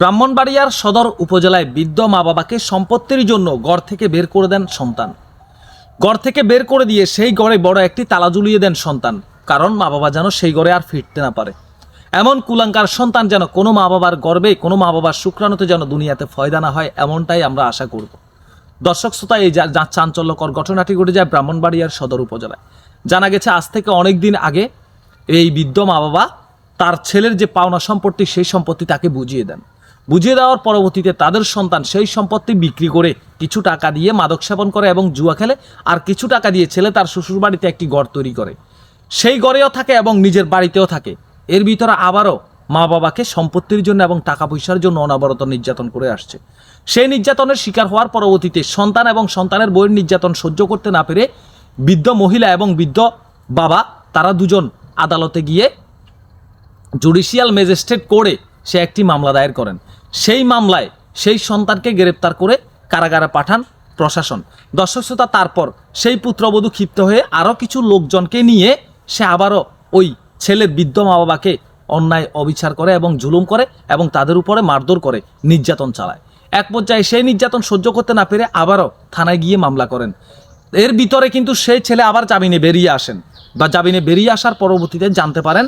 ব্রাহ্মণবাড়িয়ার সদর উপজেলায় বৃদ্ধ মা বাবাকে সম্পত্তির জন্য গড় থেকে বের করে দেন সন্তান। গড় থেকে বের করে দিয়ে সেই গড়ে বড় একটি তালা ঝুলিয়ে দেন সন্তান, কারণ মা বাবা যেন সেই গড়ে আর ফিরতে না পারে। এমন কুলাঙ্কার সন্তান যেন কোনো মা বাবার গর্বে, কোনো মা বাবার শুক্রাণুতে যেন দুনিয়াতে ফয়দা না হয়, এমনটাই আমরা আশা করব। দর্শক শ্রোতা, এই চাঞ্চল্যকর ঘটনাটি ঘটে যায় ব্রাহ্মণবাড়িয়ার সদর উপজেলায়। জানা গেছে, আজ থেকে অনেক দিন আগে এই বৃদ্ধ মা বাবা তার ছেলের যে পাওনা সম্পত্তি, সেই সম্পত্তি তাকে বুঝিয়ে দেন। বুঝিয়ে দেওয়ার পরবর্তীতে তাদের সন্তান সেই সম্পত্তি বিক্রি করে কিছু টাকা দিয়ে মাদক সেবন করে এবং জুয়া খেলে, আর কিছু টাকা দিয়ে ছেলে তার শ্বশুর বাড়িতে একটি ঘর তৈরি করে। সেই ঘরেও থাকে এবং নিজের বাড়িতেও থাকে। এর ভিতরে আবারও মা বাবাকে সম্পত্তির জন্য এবং টাকা পয়সার জন্য অনাবরত নির্যাতন করে আসছে। সেই নির্যাতনের শিকার হওয়ার পরবর্তীতে সন্তান এবং সন্তানের বইয়ের নির্যাতন সহ্য করতে না পেরে বৃদ্ধ মহিলা এবং বৃদ্ধ বাবা, তারা দুজন আদালতে গিয়ে জুডিশিয়াল ম্যাজিস্ট্রেট করে সে একটি মামলা দায়ের করেন। সেই মামলায় সেই সন্তানকে গ্রেপ্তার করে কারাগারে পাঠান প্রশাসন। দর্শক শ্রোতা, তারপর সেই পুত্রবধূ ক্ষিপ্ত হয়ে আরও কিছু লোকজনকে নিয়ে সে আবারও ওই ছেলের বৃদ্ধ মা বাবাকে অন্যায়, অবিচার করে এবং জুলুম করে এবং তাদের উপরে মারধর করে নির্যাতন চালায়। এক পর্যায়ে সেই নির্যাতন সহ্য করতে না পেরে আবারও থানায় গিয়ে মামলা করেন। এর ভিতরে কিন্তু সেই ছেলে আবার জামিনে বেরিয়ে আসেন বা জামিনে বেরিয়ে আসার পরবর্তীতে জানতে পারেন,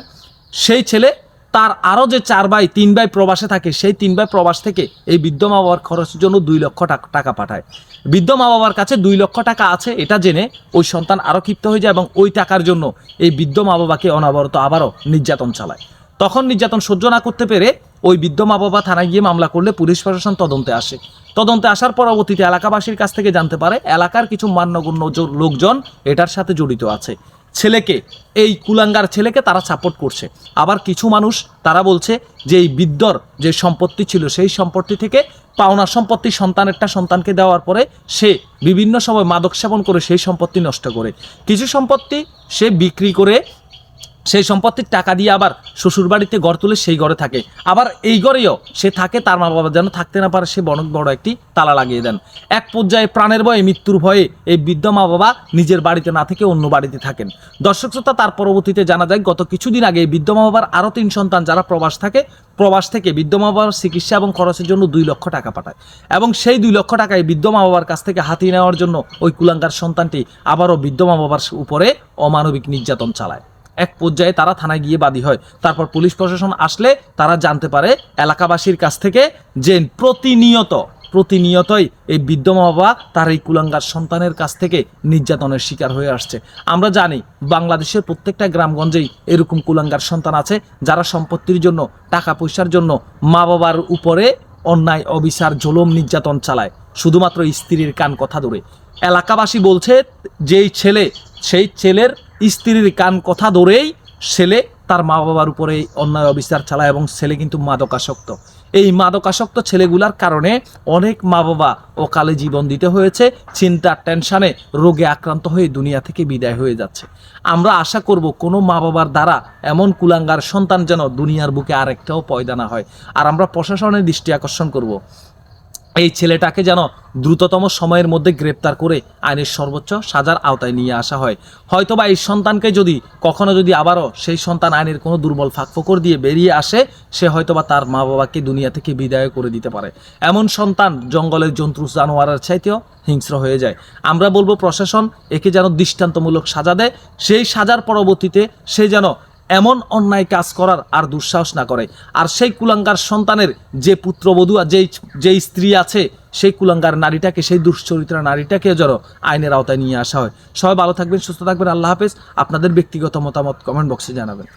সেই ছেলে তার আরও যে চার ভাই, তিন ভাই প্রবাসে থাকে, সেই তিন ভাই প্রবাস থেকে এই বৃদ্ধ মা বাবার খরচের জন্য দুই লক্ষ টাকা পাঠায়। বৃদ্ধ মা বাবার কাছে দুই লক্ষ টাকা আছে, এটা জেনে ওই সন্তান আরও ক্ষিপ্ত হয়ে যায় এবং ওই টাকার জন্য এই বৃদ্ধ মা বাবাকে অনাবরত আবারও নির্যাতন চালায়। তখন নির্যাতন সহ্য না করতে পেরে ওই বৃদ্ধ মা বাবা থানায় গিয়ে মামলা করলে পুলিশ প্রশাসন তদন্তে আসে। তদন্তে আসার পরবর্তীতে এলাকাবাসীর কাছ থেকে জানতে পারে, এলাকার কিছু মান্যগণ্য লোকজন এটার সাথে জড়িত আছে। ছেলেকে, এই কুলাঙ্গার ছেলেকে তারা সাপোর্ট করছে। আবার কিছু মানুষ তারা বলছে যে এই বিদ্যর যে সম্পত্তি ছিল, সেই সম্পত্তি থেকে পাওনা সম্পত্তি সন্তানেরটা সন্তানকে দেওয়ার পরে সে বিভিন্ন সময় মাদক সেবন করে সেই সম্পত্তি নষ্ট করে। কিছু সম্পত্তি সে বিক্রি করে সেই সম্পত্তির টাকা দিয়ে আবার শ্বশুর বাড়িতে ঘর তুলে সেই ঘরে থাকে। আবার এই ঘরেও সে থাকে, তার মা বাবা যেন থাকতে না পারে, সে বনক বড় একটি তালা লাগিয়ে দেন। এক পর্যায়ে প্রাণের ভয়ে, মৃত্যুর ভয়ে এই বৃদ্ধ মা বাবা নিজের বাড়িতে না থেকে অন্য বাড়িতে থাকেন। দর্শক শ্রোতা, তার পরবর্তীতে জানা যায়, গত কিছুদিন আগে বৃদ্ধ মা বাবার আরও তিন সন্তান যারা প্রবাস থাকে, প্রবাস থেকে বৃদ্ধ মা বাবার চিকিৎসা এবং খরচের জন্য দুই লক্ষ টাকা পাঠায়। এবং সেই দুই লক্ষ টাকায় বৃদ্ধ মা বাবার কাছ থেকে হাতিয়ে নেওয়ার জন্য ওই কুলাঙ্গার সন্তানটি আবারও বৃদ্ধ মা বাবার উপরে অমানবিক নির্যাতন চালায়। এক পর্যায়ে তারা থানায় গিয়ে বাদী হয়। তারপর পুলিশ প্রশাসন আসলে তারা জানতে পারে এলাকাবাসীর কাছ থেকে যে প্রতিনিয়ত, প্রতিনিয়তই এই বৃদ্ধ মা বাবা তার এই কুলাঙ্গার সন্তানের কাছ থেকে নির্যাতনের শিকার হয়ে আসছে। আমরা জানি বাংলাদেশের প্রত্যেকটা গ্রামগঞ্জেই এরকম কুলাঙ্গার সন্তান আছে যারা সম্পত্তির জন্য, টাকা পয়সার জন্য মা বাবার উপরে অন্যায়, অবিচার, জলম, নির্যাতন চালায়। শুধুমাত্র স্ত্রীর কান কথা ধরে। এলাকাবাসী বলছে, যেই ছেলে, সেই ছেলের স্ত্রীর কান কথা ধরেই ছেলে তার মা বাবার উপরে অন্যায় অবিচার চালায় এবং ছেলে কিন্তু মাদকাসক্ত। এই মাদকাসক্ত ছেলেগুলার কারণে অনেক মা বাবা অকালে জীবন দিতে হয়েছে চিন্তার টেনশানে রোগে আক্রান্ত হয়ে দুনিয়া থেকে বিদায় হয়ে যাচ্ছে। আমরা আশা করব কোনো মা বাবার দ্বারা এমন কুলাঙ্গার সন্তান যেন দুনিয়ার বুকে আরেকটাও পয়দা না হয়। আর আমরা প্রশাসনের দৃষ্টি আকর্ষণ করব। এই ছেলেটাকে যেন দ্রুততম সময়ের মধ্যে গ্রেপ্তার করে আইনের সর্বোচ্চ সাজার আওতায় নিয়ে আসা হয়। হয়তোবা এই সন্তানকে যদি, কখনো যদি আবারও সেই সন্তান আইনের কোনো দুর্বল ফাঁকফোকর দিয়ে বেরিয়ে আসে, সে হয়তোবা তার মা বাবাকে দুনিয়া থেকে বিদায় করে দিতে পারে। এমন সন্তান জঙ্গলের জন্তু জানোয়ারের চাইতেও হিংস্র হয়ে যায়। আমরা বলব প্রশাসন একে যেন দৃষ্টান্তমূলক সাজা দেয়, সেই সাজার পরবর্তীতে সে যেন এমন অন্যায় কাজ করার আর দুঃসাহস না করে। আর সেই কুলাঙ্গার সন্তানের যে পুত্রবধূ আর যেই যেই স্ত্রী আছে, সেই কুলাঙ্গার নারীটাকে, সেই দুশ্চরিত্রা নারীটাকে যেন আইনের আওতায় নিয়ে আসা হয়। সবাই ভালো থাকবেন, সুস্থ থাকবেন। আল্লাহ হাফেজ। আপনাদের ব্যক্তিগত মতামত কমেন্ট বক্সে জানাবেন।